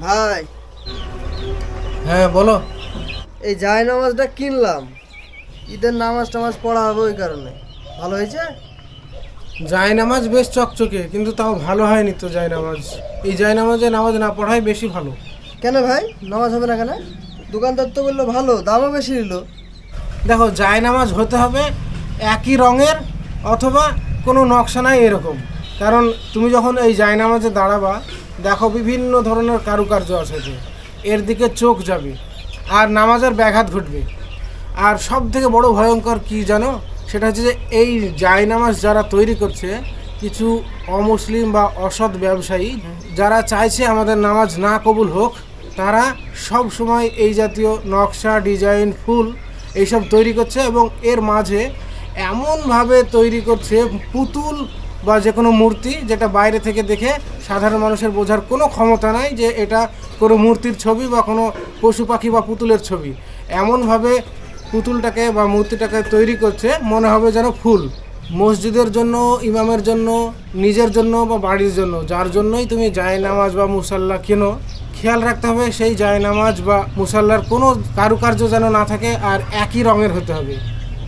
ভাই। হ্যাঁ বলো। এই জায় নামাজটা কিনলাম। ঈদের নামাজ টামাজ পড়া হবে ওই কারণে। ভালো হয়েছে? জায় নামাজ বেশ চকচকে কিন্তু তাও ভালো হয়নি তো জায় নামাজ। এই জায় নামাজে নামাজ না পড়াই বেশি ভালো। কেন ভাই? নামাজ হবে না কেন? দোকানদার তো বলল ভালো দামও বেশি নিল। দেখো জায় নামাজ হতে হবে একই রঙের অথবা কোনো নকশা নাই এরকম। কারণ তুমি যখন এই জায় নামাজে দাঁড়াবা দেখো বিভিন্ন ধরনের কারুকার্য আছে। এর দিকে চোখ যাবে, আর নামাজের ব্যাঘাত ঘটবে আর সব থেকে বড় ভয়ঙ্কর কি জানো সেটা হচ্ছে যে এই জায় নামাজ যারা তৈরি করছে, কিছু অমুসলিম বা অসৎ ব্যবসায়ী, যারা চাইছে আমাদের নামাজ না কবুল হোক, তারা সব সময় এই জাতীয় নকশা, ডিজাইন, ফুল এইসব তৈরি করছে এবং এর মাঝে এমনভাবে তৈরি করছে পুতুল বা যে কোনো মূর্তি যেটা বাইরে থেকে দেখে সাধারণ মানুষের বোঝার কোনো ক্ষমতা নাই যে এটা কোনো মূর্তির ছবি বা কোনো পশু পাখি বা পুতুলের ছবি। এমনভাবে পুতুলটাকে বা মূর্তিটাকে তৈরি করছে, মনে হবে যেন ফুল। মসজিদের জন্য, ইমামের জন্য, নিজের জন্য বা বাড়ির জন্য, যার জন্যই তুমি জায় নামাজ বা মুসাল্লা কেনো, খেয়াল রাখতে হবে সেই জায় নামাজ বা মুসাল্লার কোনো কারুকার্য যেন না থাকে আর একই রঙের হতে হবে।